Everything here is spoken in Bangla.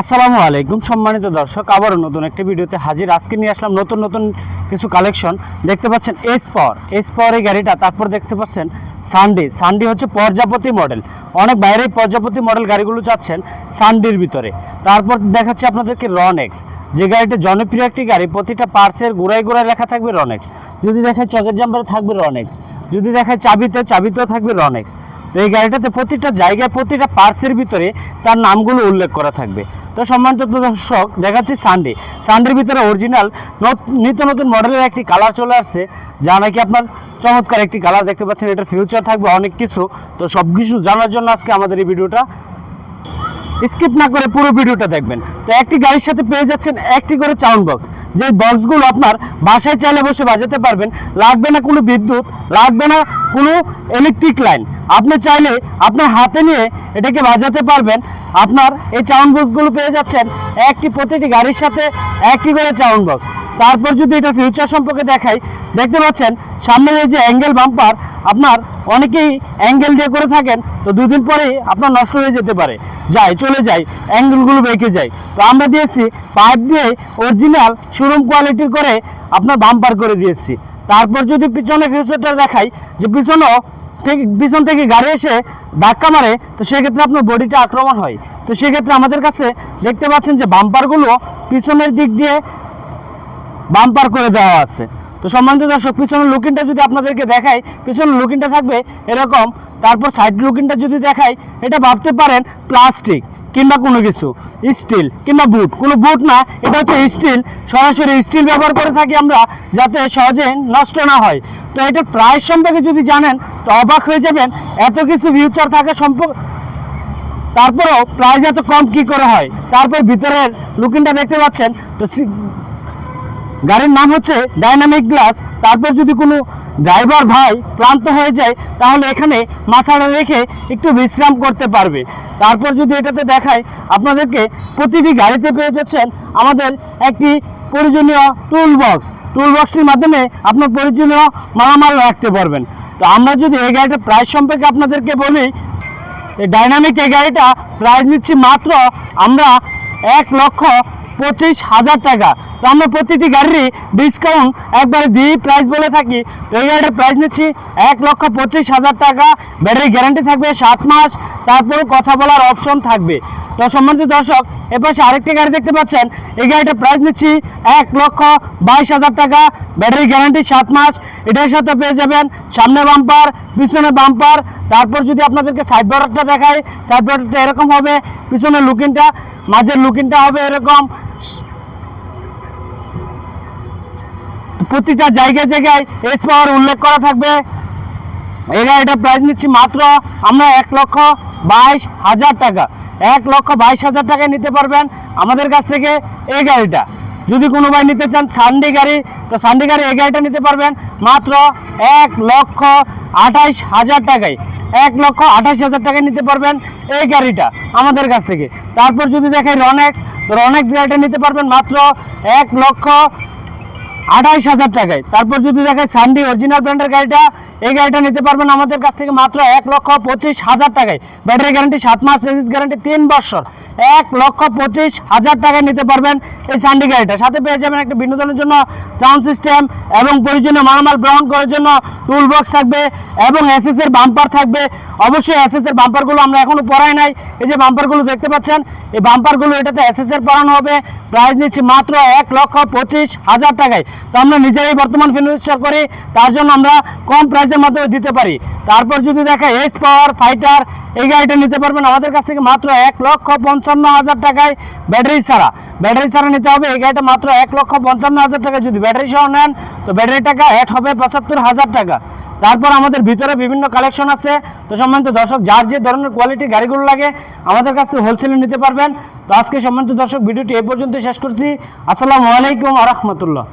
আসসালামু আলাইকুম, সম্মানিত দর্শক, আবারও নতুন একটা ভিডিওতে হাজির। আজকে নিয়ে আসলাম নতুন নতুন কিছু কালেকশন দেখতে পাচ্ছেন এস পাওয়ার এস পাওয়ার এই গাড়িটা, তারপর দেখতে পাচ্ছেন সানডে সানডে হচ্ছে প্রজাপতি মডেল অনেক বাইরে প্রজাপতি মডেল গাড়িগুলো চাচ্ছেন সানডির ভিতরে। তারপর দেখাচ্ছি আপনাদেরকে রনেক্স যে গাড়িটা জনপ্রিয় একটি গাড়ি, প্রতিটা পার্সের গোড়ায় গোড়ায় লেখা থাকবে রনেক্স যদি দেখায় চকের জাম্পারে থাকবে রনেক্স যদি দেখায় চাবিতে, চাবিতেও থাকবে রনেক্স এই গাড়িটাতে প্রতিটা জায়গায়, প্রতিটা পার্সের ভিতরে তার নামগুলো উল্লেখ করা থাকবে। তো সম্মানিত দর্শক, দেখাচ্ছি সানডে সানডের ভিতরে অরিজিনাল নিত্য নতুন মডেলের একটি কালার চলে আসছে, যা নাকি আপনার চমৎকার একটি কালার দেখতে পাচ্ছেন। এটার ফিউচার থাকবে অনেক কিছু। তো সব কিছু জানার জন্য আজকে আমাদের এই ভিডিওটা স্কিপ না করে পুরো ভিডিওটা দেখবেন। তো একটি গাড়ির সাথে পেয়ে যাচ্ছেন একটি করে সাউন্ড বক্স। যে বক্সগুলো আপনার বাসায় চাইলে বসে বাজাতে পারবেন, লাগবে না কোনো বিদ্যুৎ, লাগবে না কোনো ইলেকট্রিক লাইন আপনি চাইলে আপনার হাতে নিয়ে এটাকে বাজাতে পারবেন। আপনার এই সাউন্ড বক্সগুলো পেয়ে যাচ্ছেন একটি প্রতিটি গাড়ির সাথে একটি করে সাউন্ড বক্স। তারপর যদি এটা ফিউচার সম্পর্কে দেখাই, দেখতে পাচ্ছেন সামনের এই যে অ্যাঙ্গেল বাম্পার আপনার অনেকেই অ্যাঙ্গেল দিয়ে করে থাকেন, তো দুদিন পরেই আপনার নষ্ট হয়ে যেতে পারে। যায়, চলে যায় অ্যাঙ্গেলগুলো বেঁকে যায়। তো আমরা দিয়েছি পাইপ দিয়ে অরিজিনাল শোরুম কোয়ালিটির করে আপনার বাম্পার করে দিয়েছি। তারপর যদি পিছনে ফিউচারটা দেখাই, যে পিছনেও পিছন থেকে গাড়ি এসে ধাক্কা মারে, তো সেক্ষেত্রে আপনার বডিটা আক্রমণ হয়। তো সেক্ষেত্রে আমাদের কাছে দেখতে পাচ্ছেন যে বাম্পারগুলো পিছনের দিক দিয়ে বাম্পার করে দেওয়া আছে। তো সম্মানিত দর্শক, পিছনের লুকিংটা যদি আপনাদেরকে দেখাই, পিছনের লুকিংটা থাকবে এরকম, তারপর সাইড লুকিংটা যদি দেখাই, এটা ভাবতে পারেন প্লাস্টিক কিংবা কোনো কিছু স্টিল কিংবা বুট কোনো বুট না, এটা হচ্ছে স্টিল সরাসরি স্টিল ব্যবহার করে থাকি আমরা, যাতে সহজে নষ্ট না হয়। তো এটার প্রাইস সম্পর্কে যদি জানেন, তো অবাক হয়ে যাবেন, এত কিছু ফিউচার থাকে সম্পর্ক তারপরেও প্রাইস এত কম কি করে হয়? তারপর ভিতরের লুকিংটা দেখতে পাচ্ছেন, তো গাড়ির নাম হচ্ছে ডাইনামিক গ্লাস তারপর যদি কোনো ড্রাইভার ভাই ক্লান্ত হয়ে যায়, তাহলে এখানে মাথাটা রেখে একটু বিশ্রাম করতে পারবে। তারপর যদি এটাতে দেখায়, আপনাদেরকে প্রতিটি গাড়িতে পেয়ে যাচ্ছেন আমাদের একটি প্রয়োজনীয় টুল বক্স টুল বক্সটির মাধ্যমে আপনার প্রয়োজনীয় মালামাল রাখতে পারবেন। তো আমরা যদি এই গাড়িটার প্রাইস সম্পর্কে আপনাদেরকে বলি, এই ডাইনামিক এই গাড়িটা প্রাইস নিচ্ছি মাত্র আমরা এক লক্ষ পঁচিশ হাজার টাকা। তো আমরা প্রতিটি গাড়িরই ডিসকাউন্ট একবারে দিয়ে প্রাইস বলে থাকি। এই গাড়িটার প্রাইস নিচ্ছি এক লক্ষ পঁচিশ হাজার টাকা। ব্যাটারি গ্যারান্টি থাকবে সাত মাস। তারপরে কথা বলার অপশন থাকবে। তো সম্বন্ধিত দর্শক এপাশে আরেকটি গাড়ি দেখতে পাচ্ছেন। এই গাড়িটার প্রাইস নিচ্ছি এক লক্ষ বাইশ হাজার টাকা। ব্যাটারি গ্যারান্টি সাত মাস। এটার সাথে পেয়ে যাবেন সামনে বাম্পার পিছনে বাম্পার তারপর যদি আপনাদেরকে সাইড বর্ডারটা দেখায় সাইড বর্ডারটা এরকম হবে। পিছনে লুকিংটা মাঝের লুকিংটা হবে এরকম। প্রতিটা জায়গায় জায়গায় এস পাওয়ার উল্লেখ করা থাকবে। এই গাড়িটার প্রাইস নিচ্ছি মাত্র আমরা এক লক্ষ বাইশ হাজার টাকা। এক লক্ষ বাইশ হাজার টাকায় নিতে পারবেন আমাদের কাছ থেকে এই গাড়িটা। যদি কোনো ভাই নিতে চান সানডে গাড়ি, তো সানডে গাড়ি এই গাড়িটা নিতে পারবেন মাত্র এক লক্ষ আঠাইশ হাজার টাকায়। এক লক্ষ আঠাইশ হাজার টাকায় নিতে পারবেন এই গাড়িটা আমাদের কাছ থেকে। তারপর যদি দেখেন রনেক্স রনেক্স গাড়িটা নিতে পারবেন মাত্র এক লক্ষ আঠাইশ হাজার টাকায়। তারপর যদি দেখেন সানডি অরিজিনাল ব্র্যান্ডের গাড়িটা, এই গাড়িটা নিতে পারবেন আমাদের কাছ থেকে মাত্র এক লক্ষ পঁচিশ হাজার টাকায়। ব্যাটারি গ্যারান্টি সাত মাস সার্ভিস গ্যারান্টি তিন বছর। এক লক্ষ পঁচিশ হাজার টাকায় নিতে পারবেন এই সান্ডি গাড়িটা। সাথে পেয়ে যাবেন একটা বিনোদনের জন্য সাউন্ড সিস্টেম এবং প্রয়োজনীয় মালামাল গ্রহণ করার জন্য টুল বক্স থাকবে এবং এসএস এর বাম্পার থাকবে। অবশ্যই এসএস এর বাম্পারগুলো আমরা এখনও পড়াই নাই। এই যে বাম্পারগুলো দেখতে পাচ্ছেন, এই বাম্পারগুলো এটাতে এসএস এর পড়ানো হবে। প্রাইস নিচ্ছি মাত্র এক লক্ষ পঁচিশ হাজার টাকায়। তো আমরা নিজেরাই বর্তমান ফিনান্সার করি, তার জন্য আমরা কম প্রাইসের মাধ্যমে দিতে পারি। তারপর যদি দেখা এস পাওয়ার ফাইটার এই গাড়িটা নিতে পারবেন, আমাদের কাছ থেকে মাত্র এক লক্ষ পঞ্চান্ন হাজার টাকায় ব্যাটারি ছাড়া। ব্যাটারি ছাড়া নিতে হবে, এই গাড়িটা মাত্র এক লক্ষ পঞ্চান্ন হাজার টাকা যদি ব্যাটারি সহ নেন, তো ব্যাটারি টাকা অ্যাড হবে পঁচাত্তর হাজার টাকা। তারপর আমাদের ভিতরে বিভিন্ন কালেকশন আছে। তো সম্বন্ধিত দর্শক, যার যে ধরনের কোয়ালিটির গাড়িগুলো লাগে, আমাদের কাছ থেকে হোলসেলে নিতে পারবেন। তো আজকে সম্বন্ধিত দর্শক, ভিডিওটি এই পর্যন্ত শেষ করছি। আসসালামু আলাইকুম আ রহমতুল্লাহ।